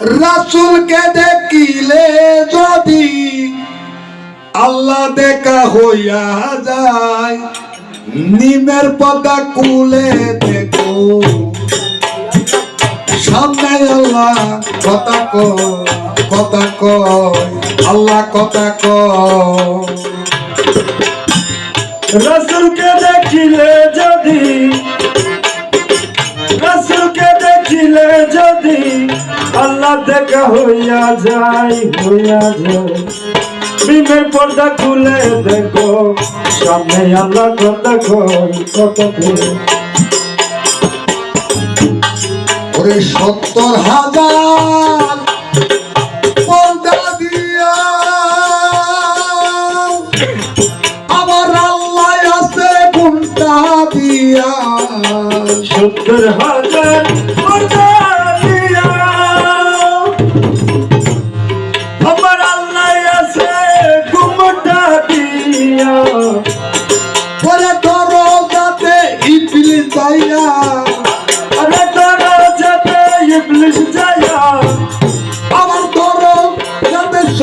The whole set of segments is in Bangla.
রাসুলকে দেখিলে যদি আল্লাহ দেখা হইয়া যায়, নিমের পদা কুলে দেখো। সামনে আল্লাহ কথা কয় কথা কয়, আল্লাহ কথা কয়। রসুলকে দেখিলে যদি দেখা হইয়া যায় হইয়া যায়। বিমের পর্দা খুলে দেখো সামনে আল্লাহ কথা কই ওরে সত্তর হাজার পর্দা দিয়া আমার আল্লাহ আছে ঘুমটা দিয়া? সত্তর হাজার পর্দা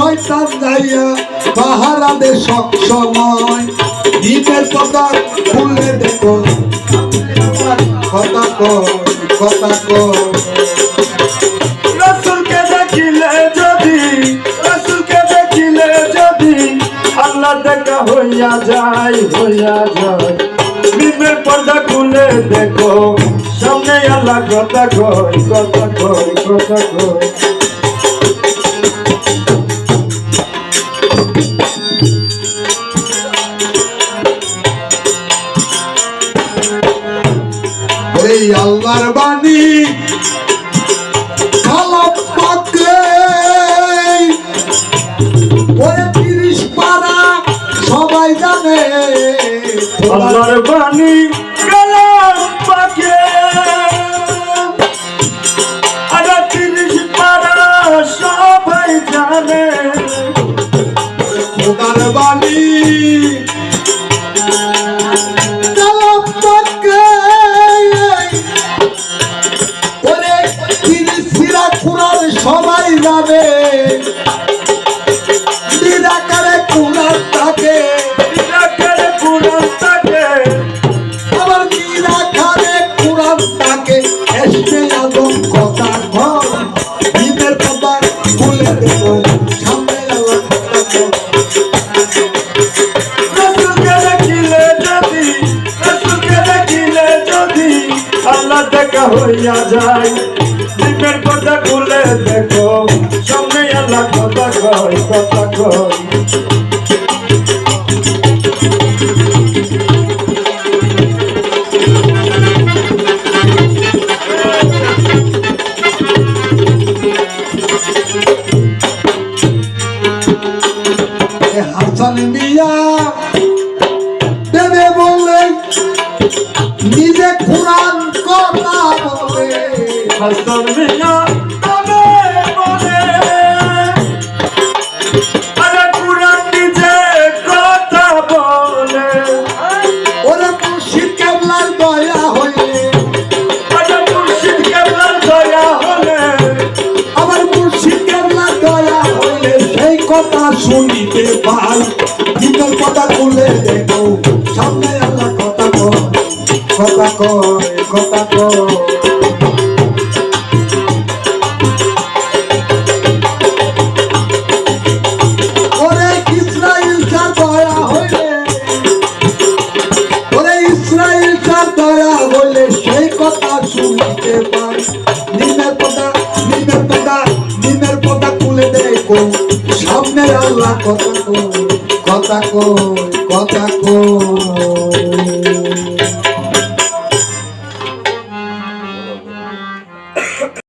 শয়তান যাইয়া পাহারা দে সব সময়। দ্বীপের কথা খুলে দেখো। কথা কয় কথা কয়। রসুলকে দেখিলে যদি, রসুলকে দেখিলে যদি আল্লাহ দেখা হইয়া যায় হইয়া যায়। বিমের পর্দা খুলে দেখো সামনে আল্লাহ কথা কই কথা কথা সবাই জানে আল্লাহর বাণী কালাম পাকে আরে তিরিশ পারা সবাই জানে খোদার বাণী সবাই জানে। কুরান থাকে এসে আদম কথা ঘর দিনের কথা খুলে দেব সামনে আল্লাহ দেখা হইয়া যায়। দিনের কথা খুলে দেখো, সামনে আল্লাহ কথা কয় কথা কয়। নিজে কোরআন কথা বলে। হাসান মিয়া তবে বলে আরে কুরআন নিজে কথা বলে। ওরে মুর্শিদ কেবলার দয়া হইলে আরে মুর্শিদ কেবলার দয়া হলে। আমার মুর্শিদ কেবলার দয়া হইলে সেই কথা শুনিতে পাই। ভিতর কথা খুলে দেখো সামনে কথা কয় কথা কয়। ওরে সেই কথা শুনিতে পাই নিমের পদা নিমের দেখো। সামনে আল্লাহ কথা কথা কথা